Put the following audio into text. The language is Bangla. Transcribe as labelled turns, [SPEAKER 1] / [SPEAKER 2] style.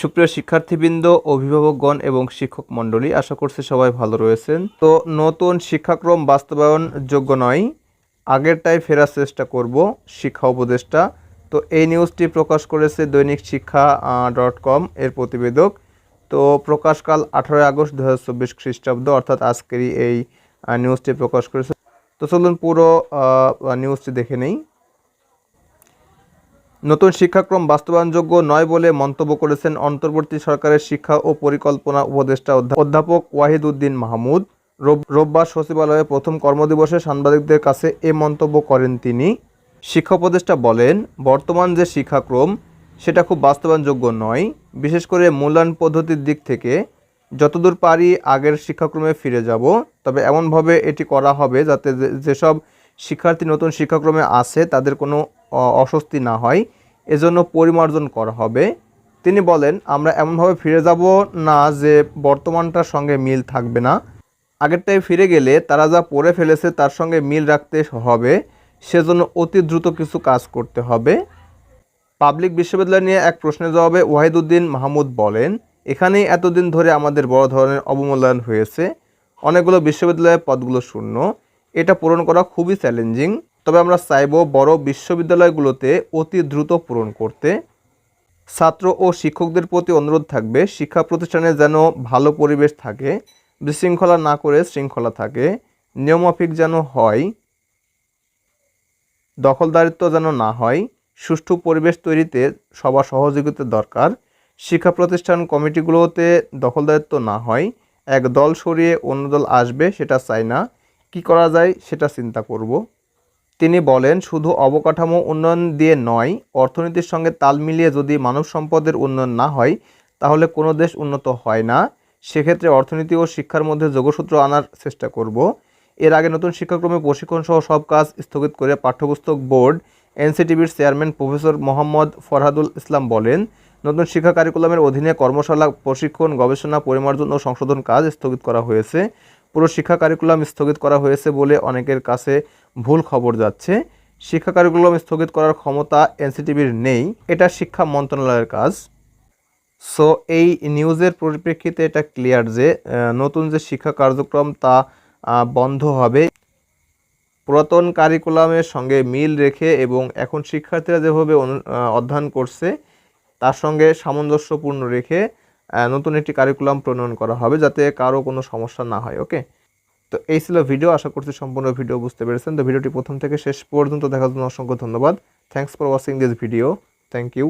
[SPEAKER 1] সুপ্রিয় শিক্ষার্থীবৃন্দ, অভিভাবকগণ এবং শিক্ষক মণ্ডলী, আশা করছি সবাই ভালো রয়েছেন। তো নতুন শিক্ষাক্রম বাস্তবায়ন যোগ্য নয়, আগেরটাই ফেরার চেষ্টা করব শিক্ষা উপদেষ্টা। তো এই নিউজটি প্রকাশ করেছে দৈনিক শিক্ষা ডট কম এর প্রতিবেদক। তো প্রকাশকাল আঠারোই আগস্ট দু হাজার চব্বিশ খ্রিস্টাব্দ, অর্থাৎ আজকেরই এই নিউজটি প্রকাশ করেছে। তো চলুন পুরো নিউজটি দেখে নেই। নতুন শিক্ষাক্রম বাস্তবায়নযোগ্য নয় বলে মন্তব্য করেছেন অন্তর্বর্তী সরকারের শিক্ষা ও পরিকল্পনা উপদেষ্টা অধ্যাপক ওয়াহিদ উদ্দিন মাহমুদ। রোব- রোববার সচিবালয়ে প্রথম কর্মদিবসে সাংবাদিকদের কাছে এ মন্তব্য করেন তিনি। শিক্ষা উপদেষ্টা বলেন, বর্তমান যে শিক্ষাক্রম, সেটা খুব বাস্তবায়নযোগ্য নয়। বিশেষ করে মূল্যায়ন পদ্ধতির দিক থেকে, যতদূর পারি আগের শিক্ষাক্রমে ফিরে যাব, তবে এমনভাবে এটি করা হবে যাতে যেসব শিক্ষার্থী নতুন শিক্ষাক্রমে আসে, তাদের কোনো অস্বস্তি না হয়। এজন্য পরিমার্জন করা হবে। তিনি বলেন, আমরা এমনভাবে ফিরে যাব না যে বর্তমানটার সঙ্গে মিল থাকবে না। আগেরটায় ফিরে গেলে তারা যা পড়ে ফেলেছে তার সঙ্গে মিল রাখতে হবে। সেজন্য অতি দ্রুত কিছু কাজ করতে হবে। পাবলিক বিশ্ববিদ্যালয় নিয়ে এক প্রশ্নের জবাবে ওয়াহিদুদ্দিন মাহমুদ বলেন, এখানেই এতদিন ধরে আমাদের বড় ধরনের অবমূল্যায়ন হয়েছে। অনেকগুলো বিশ্ববিদ্যালয়ের পদগুলো শূন্য। এটা পূরণ করা খুবই চ্যালেঞ্জিং তবে আমরা চাইব বড় বিশ্ববিদ্যালয়গুলোতে অতি দ্রুত পূরণ করতে। ছাত্র ও শিক্ষকদের প্রতি অনুরোধ থাকবে, শিক্ষা প্রতিষ্ঠানে যেন ভালো পরিবেশ থাকে, বিশৃঙ্খলা না করে শৃঙ্খলা থাকে নিয়মমাফিক যেন হয়, দখলদারিত্ব যেন না হয়, সুষ্ঠু পরিবেশ তৈরিতে সবার সহযোগিতা দরকার, শিক্ষা প্রতিষ্ঠান কমিটিগুলোতে দখলদারিত্ব না হয় এক দল সরিয়ে অন্য দল আসবে সেটা চাই না, কি করা যায় সেটা চিন্তা করব। তিনি বলেন, শুধু অবকাঠামো উন্নয়ন দিয়ে নয়, অর্থনীতির সঙ্গে তাল মিলিয়ে যদি মানব সম্পদের উন্নয়ন না হয়, তাহলে কোনো দেশ উন্নত হয় না। সেক্ষেত্রে অর্থনীতি ও শিক্ষার মধ্যে যোগসূত্র আনার চেষ্টা করব। এর আগে নতুন শিক্ষাক্রমে প্রশিক্ষণ সহ সব কাজ স্থগিত করে পাঠ্যপুস্তক বোর্ড এনসিটিভির চেয়ারম্যান প্রফেসর মোহাম্মদ ফরহাদুল ইসলাম বলেন, নতুন শিক্ষা কারিকুলামের অধীনে কর্মশালা, প্রশিক্ষণ, গবেষণা, পরিমার্জন ও সংশোধন কাজ স্থগিত করা হয়েছে। পুরো শিক্ষা কারিকুলাম স্থগিত করা হয়েছে বলে অনেকের কাছে ভুল খবর যাচ্ছে। শিক্ষা কারিকুলাম স্থগিত করার ক্ষমতা এনসিটিভির নেই। এটা শিক্ষা মন্ত্রণালয়ের কাজ। সো এই নিউজের পরিপ্রেক্ষিতে এটা ক্লিয়ার যে নতুন যে শিক্ষা কার্যক্রম তা বন্ধ হবে। পুরাতন কারিকুলামের সঙ্গে মিল রেখে এবং এখন শিক্ষার্থীরা যেভাবে অধ্যয়ন করছে, তার সঙ্গে সামঞ্জস্যপূর্ণ রেখে নতুন একটি কারিকুলাম প্রণয়ন করা হবে যাতে কারও কোনো সমস্যা না হয় ওকে তো এই ছিল ভিডিও আশা করছি সম্পূর্ণ ভিডিও বুঝতে পেরেছেন। তো ভিডিওটি প্রথম থেকে শেষ পর্যন্ত দেখার জন্য অসংখ্য ধন্যবাদ। Thanks for watching this video thank you